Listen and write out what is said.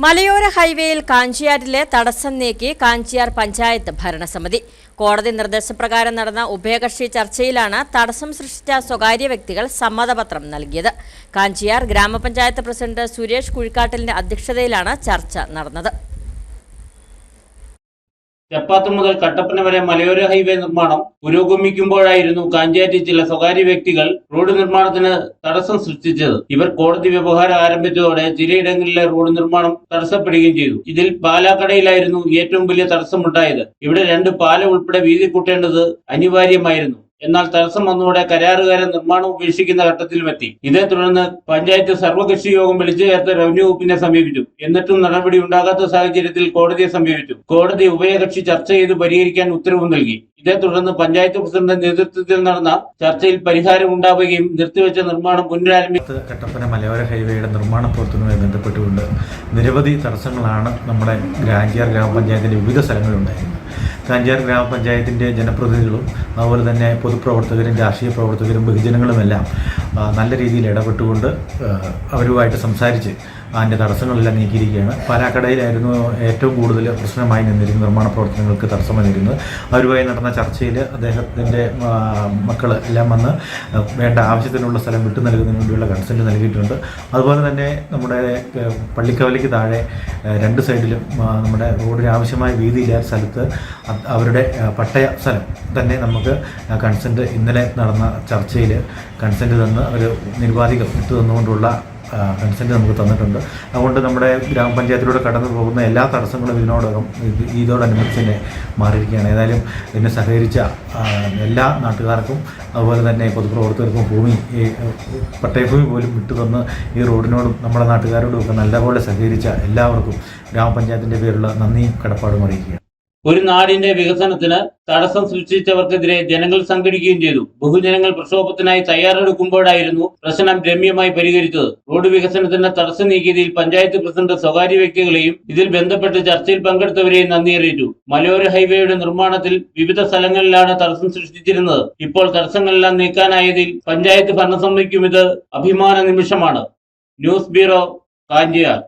മലയോര ഹൈവേയിൽ കാഞ്ചിയാറിലെ തടസ്സം നീക്കി കാഞ്ചിയാർ പഞ്ചായത്ത് ഭരണസമിതി. കോടതി നിർദ്ദേശപ്രകാരം നടന്ന ഉഭയകക്ഷി ചർച്ചയിലാണ് തടസ്സം സൃഷ്ടിച്ച സ്വകാര്യ വ്യക്തികൾ സമ്മതപത്രം നൽകിയത്. കാഞ്ചിയാർ ഗ്രാമപഞ്ചായത്ത് പ്രസിഡന്റ് സുരേഷ് കുഴിക്കാട്ടലിന്റെ അധ്യക്ഷതയിലാണ് ചർച്ച നടന്നത്. ചപ്പാത്ത് മുതൽ കട്ടപ്പന വരെ മലയോര ഹൈവേ നിർമ്മാണം പുരോഗമിക്കുമ്പോഴായിരുന്നു കാഞ്ചാറ്റി ചില സ്വകാര്യ വ്യക്തികൾ റോഡ് നിർമ്മാണത്തിന് തടസ്സം സൃഷ്ടിച്ചത്. ഇവർ കോടതി വ്യവഹാരം ആരംഭിച്ചതോടെ ചിലയിടങ്ങളിലെ റോഡ് നിർമ്മാണം തടസ്സപ്പെടുകയും ചെയ്തു. ഇതിൽ പാലാക്കടയിലായിരുന്നു ഏറ്റവും വലിയ തടസ്സമുണ്ടായത്. ഇവിടെ രണ്ട് പാലം ഉൾപ്പെടെ വീതി കൂട്ടേണ്ടത് അനിവാര്യമായിരുന്നു. എന്നാൽ തടസ്സം വന്നതോടെ കരാറുകാരൻ നിർമ്മാണം ഉപേക്ഷിക്കുന്ന ഘട്ടത്തിലുമെത്തി. ഇതേ തുടർന്ന് പഞ്ചായത്ത് സർവകക്ഷി യോഗം വിളിച്ചു ചേർത്ത് റവന്യൂ വകുപ്പിനെ സമീപിച്ചു. എന്നിട്ടും നടപടി ഉണ്ടാകാത്ത സാഹചര്യത്തിൽ കോടതിയെ സമീപിച്ചു. കോടതി ഉഭയകക്ഷി ചർച്ച ചെയ്ത് പരിഹരിക്കാൻ ഉത്തരവ് നൽകി. ഇതേ തുടർന്ന് പഞ്ചായത്ത് പ്രസിഡന്റ് നേതൃത്വത്തിൽ നടന്ന ചർച്ചയിൽ പരിഹാരം ഉണ്ടാവുകയും നിർത്തിവെച്ച നിർമ്മാണം പുനരാരംഭിച്ചു പത്ത് കട്ടപ്പന മലയോര ഹൈവേയുടെ നിർമ്മാണ പ്രവർത്തനവുമായി ബന്ധപ്പെട്ടുകൊണ്ട് നിരവധി തടസ്സങ്ങളാണ് നമ്മുടെ ഗ്രാഞ്ചിയാർ ഗ്രാമപഞ്ചായത്തിന്റെ വിവിധ സ്ഥലങ്ങളിലുണ്ടായിരുന്നത്. കാഞ്ചാർ ഗ്രാമപഞ്ചായത്തിന്റെ ജനപ്രതിനിധികളും അതുപോലെ തന്നെ പൊതുപ്രവർത്തകരും രാഷ്ട്രീയ പ്രവർത്തകരും ബഹുജനങ്ങളുമെല്ലാം നല്ല രീതിയിൽ ഇടപെട്ടുകൊണ്ട് അവരുമായിട്ട് സംസാരിച്ച് അതിന്റെ തടസ്സങ്ങളെല്ലാം നീക്കിയിരിക്കുകയാണ്. പാലാക്കടയിലായിരുന്നു ഏറ്റവും കൂടുതൽ പ്രശ്നമായി നിന്നിരുന്ന നിർമ്മാണ പ്രവർത്തനങ്ങൾക്ക് തടസ്സം വന്നിരുന്നത് അവരുമായി നടന്ന ചർച്ചയിൽ അദ്ദേഹത്തിന്റെ മക്കൾ എല്ലാം വന്ന് വേണ്ട ആവശ്യത്തിനുള്ള സ്ഥലം വിട്ടു നൽകുന്നതിന് വേണ്ടിയുള്ള കൺസെന്റ് നൽകിയിട്ടുണ്ട്. അതുപോലെ തന്നെ നമ്മുടെ പള്ളിക്കവലയ്ക്ക് താഴെ രണ്ട് സൈഡിലും നമ്മുടെ റോഡിന് ആവശ്യമായ വീതിയില്ലാത്ത സ്ഥലത്ത് അവരുടെ പട്ടയ സ്ഥലം തന്നെ നമുക്ക് കൺസെന്റ് ഇന്നലെ നടന്ന ചർച്ചയിൽ കൺസെന്റ് തന്ന് ഒരു നിരുപാധികം ഇട്ടു തന്നുകൊണ്ടുള്ള കൺസെന്റ് നമുക്ക് തന്നിട്ടുണ്ട്. അതുകൊണ്ട് നമ്മുടെ ഗ്രാമപഞ്ചായത്തിലൂടെ കടന്നു പോകുന്ന എല്ലാ തടസ്സങ്ങളും ഇതിനോടകം ഇത് ഇതോടനുബന്ധിച്ച് തന്നെ മാറിയിരിക്കുകയാണ്. ഏതായാലും ഇതിനെ സഹകരിച്ച എല്ലാ നാട്ടുകാർക്കും അതുപോലെ തന്നെ പൊതുപ്രവർത്തകർക്കും ഭൂമി ഈ പട്ടയഭൂമി പോലും വിട്ടു തന്ന് ഈ റോഡിനോടും നമ്മുടെ നാട്ടുകാരോടും ഒക്കെ നല്ലപോലെ സഹകരിച്ച എല്ലാവർക്കും ഗ്രാമപഞ്ചായത്തിന്റെ പേരിലുള്ള നന്ദിയും കടപ്പാടും അറിയിക്കുകയാണ്. ഒരു നാടിന്റെ വികസനത്തിന് തടസ്സം സൃഷ്ടിച്ചവർക്കെതിരെ ജനങ്ങൾ സംഘടിക്കുകയും ചെയ്തു. ബഹുജനങ്ങൾ പ്രക്ഷോഭത്തിനായി തയ്യാറെടുക്കുമ്പോഴായിരുന്നു പ്രശ്നം രമ്യമായി പരിഹരിച്ചത്. റോഡ് വികസനത്തിന് തടസ്സം നീക്കിയതിൽ പഞ്ചായത്ത് പ്രസിഡന്റ് സ്വകാര്യ വ്യക്തികളെയും ഇതിൽ ബന്ധപ്പെട്ട് ചർച്ചയിൽ പങ്കെടുത്തവരെയും നന്ദി അറിയിച്ചു. മലയോര ഹൈവേയുടെ നിർമ്മാണത്തിൽ വിവിധ സ്ഥലങ്ങളിലാണ് തടസ്സം സൃഷ്ടിച്ചിരുന്നത്. ഇപ്പോൾ തടസ്സങ്ങളെല്ലാം നീക്കാനായതിൽ പഞ്ചായത്ത് ഭരണസമിതിക്കും ഇത് അഭിമാന നിമിഷമാണ്. News bureau Kanchiyar.